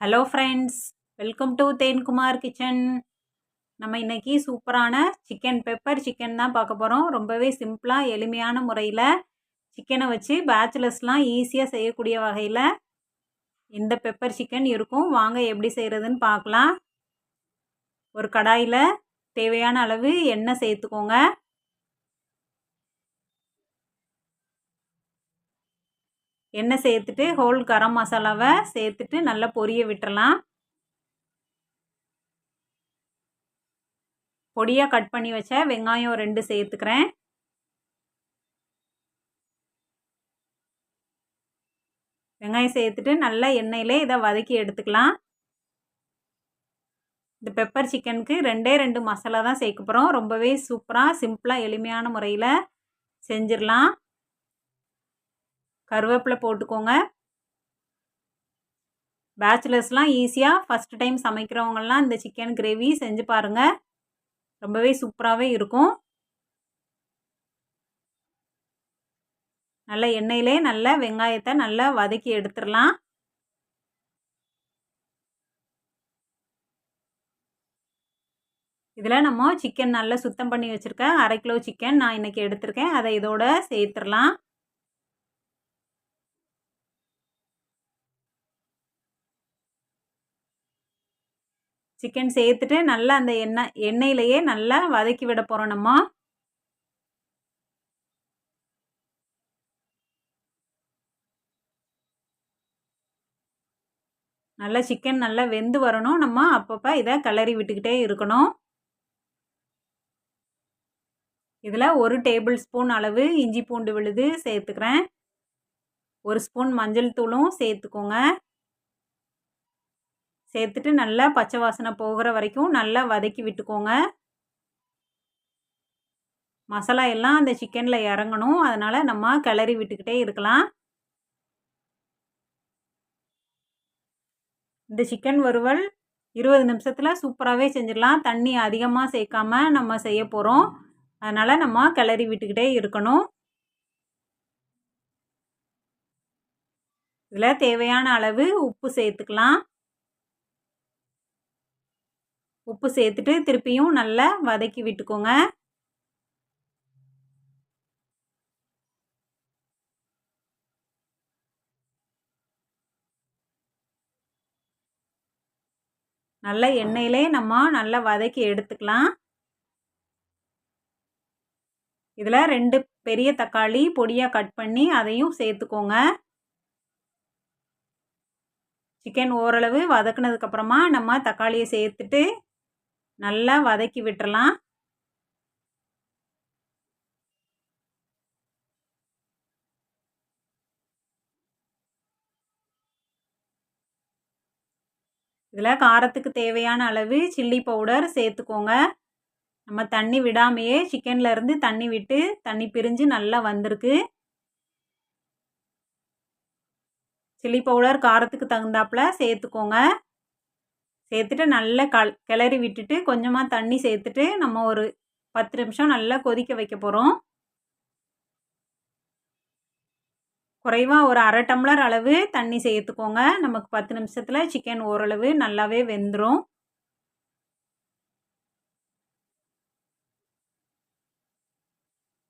Hello friends welcome to Thenkumar kitchen நம்ம இன்றைக்கி சூப்பரான சிக்கன் பெப்பர் சிக்கன் தான் பார்க்க போகிறோம் ரொம்பவே சிம்பிளாக எளிமையான முறையில் சிக்கனை வச்சு பேச்சுலர்ஸ்லாம் ஈஸியாக செய்யக்கூடிய வகையில் இந்த பெப்பர் சிக்கன் இருக்கும். வாங்க எப்படி செய்கிறதுன்னு பார்க்கலாம். ஒரு கடாயில் தேவையான அளவு எண்ணெய் சேர்த்துக்கோங்க. எண்ணெய் சேர்த்துட்டு ஹோல் கரம் மசாலாவை சேர்த்துட்டு நல்லா பொரிய விட்டுறலாம். பொடியாக கட் பண்ணி வச்ச வெங்காயம் ரெண்டு சேர்த்துக்கிறேன். வெங்காயம் சேர்த்துட்டு நல்லா எண்ணெயிலே இதை வதக்கி எடுத்துக்கலாம். இந்த பெப்பர் சிக்கனுக்கு ரெண்டே ரெண்டு மசாலா தான் சேர்க்க போகிறோம் ரொம்பவே சூப்பராக சிம்பிளாக எளிமையான முறையில் செஞ்சிடலாம். கருவேப்பிலை போட்டுக்கோங்க. பேச்சுலர்ஸ்லாம் ஈஸியாக ஃபஸ்ட் டைம் சமைக்கிறவங்கலாம் இந்த சிக்கன் கிரேவி செஞ்சு பாருங்கள் ரொம்பவே சூப்பராகவே இருக்கும். நல்ல எண்ணெயிலே நல்ல வெங்காயத்தை நல்லா வதக்கி எடுத்துடலாம். இதில் நம்ம சிக்கன் நல்லா சுத்தம் பண்ணி வச்சுருக்கேன் அரை கிலோ சிக்கன் நான் இன்றைக்கி எடுத்திருக்கேன். அதை இதோட சேர்த்துடலாம். சிக்கன் சேர்த்துட்டு நல்லா அந்த எண்ணெய் எண்ணெயிலையே நல்லா வதக்கி விட போகிறோம் நம்ம. நல்லா சிக்கன் நல்லா வெந்து வரணும். நம்ம அப்பப்போ இதை கிளறி விட்டுக்கிட்டே இருக்கணும். இதில் ஒரு டேபிள் ஸ்பூன் அளவு இஞ்சி பூண்டு விழுது சேர்த்துக்கிறேன். ஒரு ஸ்பூன் மஞ்சள் தூளும் சேர்த்துக்கோங்க. சேர்த்துட்டு நல்லா பச்சை வாசனை போகிற வரைக்கும் நல்லா வதக்கி விட்டுக்கோங்க. மசாலா எல்லாம் அந்த சிக்கனில் இறங்கணும். அதனால் நம்ம கிளறி விட்டுக்கிட்டே இருக்கலாம். இந்த சிக்கன் வறுவல் இருபது நிமிஷத்தில் சூப்பராகவே செஞ்சிடலாம். தண்ணி அதிகமாக சேர்க்காம நம்ம செய்ய போகிறோம் அதனால் நம்ம கிளறி விட்டுக்கிட்டே இருக்கணும். இதில் தேவையான அளவு உப்பு சேர்த்துக்கலாம். உப்பு சேர்த்துட்டு திருப்பியும் நல்லா வதக்கி விட்டுக்கோங்க. நல்ல எண்ணெயிலே நம்ம நல்லா வதக்கி எடுத்துக்கலாம். இதில் ரெண்டு பெரிய தக்காளி பொடியாக கட் பண்ணி அதையும் சேர்த்துக்கோங்க. சிக்கன் ஓரளவு வதக்குனதுக்கப்புறமா நம்ம தக்காளியை சேர்த்துட்டு நல்லா வதக்கி விட்டுறலாம். இதில் காரத்துக்கு தேவையான அளவு சில்லி பவுடர் சேர்த்துக்கோங்க. நம்ம தண்ணி விடாமையே சிக்கனில் இருந்து தண்ணி விட்டு தண்ணி பிரிஞ்சு நல்லா வந்திருக்கு. சில்லி பவுடர் காரத்துக்கு தகுந்தாப்பில் சேர்த்துக்கோங்க. சேர்த்துட்டு நல்லா கல் கிளறி விட்டுட்டு கொஞ்சமாக தண்ணி சேர்த்துட்டு நம்ம ஒரு பத்து நிமிஷம் நல்லா கொதிக்க வைக்க போகிறோம் குறைவாக ஒரு அரை டம்ளர் அளவு தண்ணி சேர்த்துக்கோங்க. நமக்கு பத்து நிமிஷத்தில் சிக்கன் ஓரளவு நல்லாவே வெந்துடும்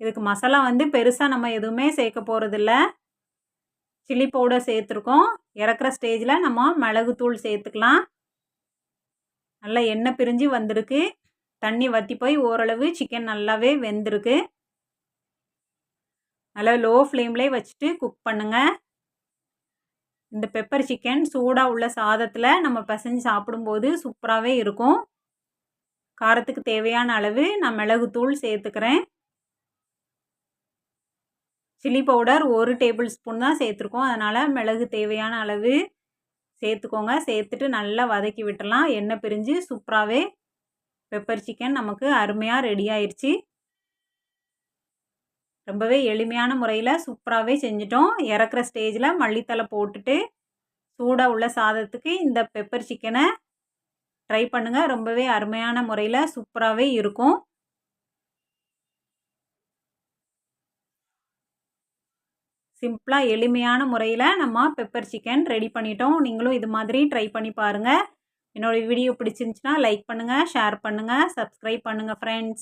இதுக்கு மசாலா வந்து பெருசாக நம்ம எதுவுமே சேர்க்க போகிறதில்ல சில்லி பவுடர் சேர்த்துருக்கோம். இறக்குற ஸ்டேஜில் நம்ம மிளகுத்தூள் சேர்த்துக்கலாம். நல்லா எண்ணெய் பிரிஞ்சு வந்திருக்கு. தண்ணி வற்றி போய் ஓரளவு சிக்கன் நல்லாவே வெந்திருக்கு. நல்லா லோ ஃப்ளேம்லேயே வச்சுட்டு குக் பண்ணுங்கள் இந்த பெப்பர் சிக்கன் சூடாக உள்ள சாதத்தில் நம்ம பசஞ்சு சாப்பிடும்போது சூப்பராகவே இருக்கும். காரத்துக்கு தேவையான அளவு நான் மிளகுத்தூள் சேர்த்துக்கிறேன். சில்லி பவுடர் ஒரு டேபிள் ஸ்பூன் தான் சேர்த்துருக்கோம். அதனால் மிளகு தேவையான அளவு சேர்த்துக்கோங்க. சேர்த்துட்டு நல்லா வதக்கி விட்டுடலாம். எண்ணெய் பிரிஞ்சு சூப்பராகவே பெப்பர் சிக்கன் நமக்கு அருமையாக ரெடி ஆயிடுச்சு ரொம்பவே எளிமையான முறையில் சூப்பராகவே செஞ்சிட்டோம். இறக்குற ஸ்டேஜில் மல்லித்தலை போட்டுட்டு சூடாக உள்ள சாதத்துக்கு இந்த பெப்பர் சிக்கனை ட்ரை பண்ணுங்கள் ரொம்பவே அருமையான முறையில் சூப்பராகவே இருக்கும். சிம்பிளாக எளிமையான முறையில் நம்ம பெப்பர் சிக்கன் ரெடி பண்ணிட்டோம். நீங்களும் இது மாதிரி ட்ரை பண்ணி பாருங்கள் என்னோடய வீடியோ பிடிச்சிருந்துச்சின்னா லைக் பண்ணுங்கள் ஷேர் பண்ணுங்கள் சப்ஸ்கிரைப் பண்ணுங்கள் ஃப்ரெண்ட்ஸ்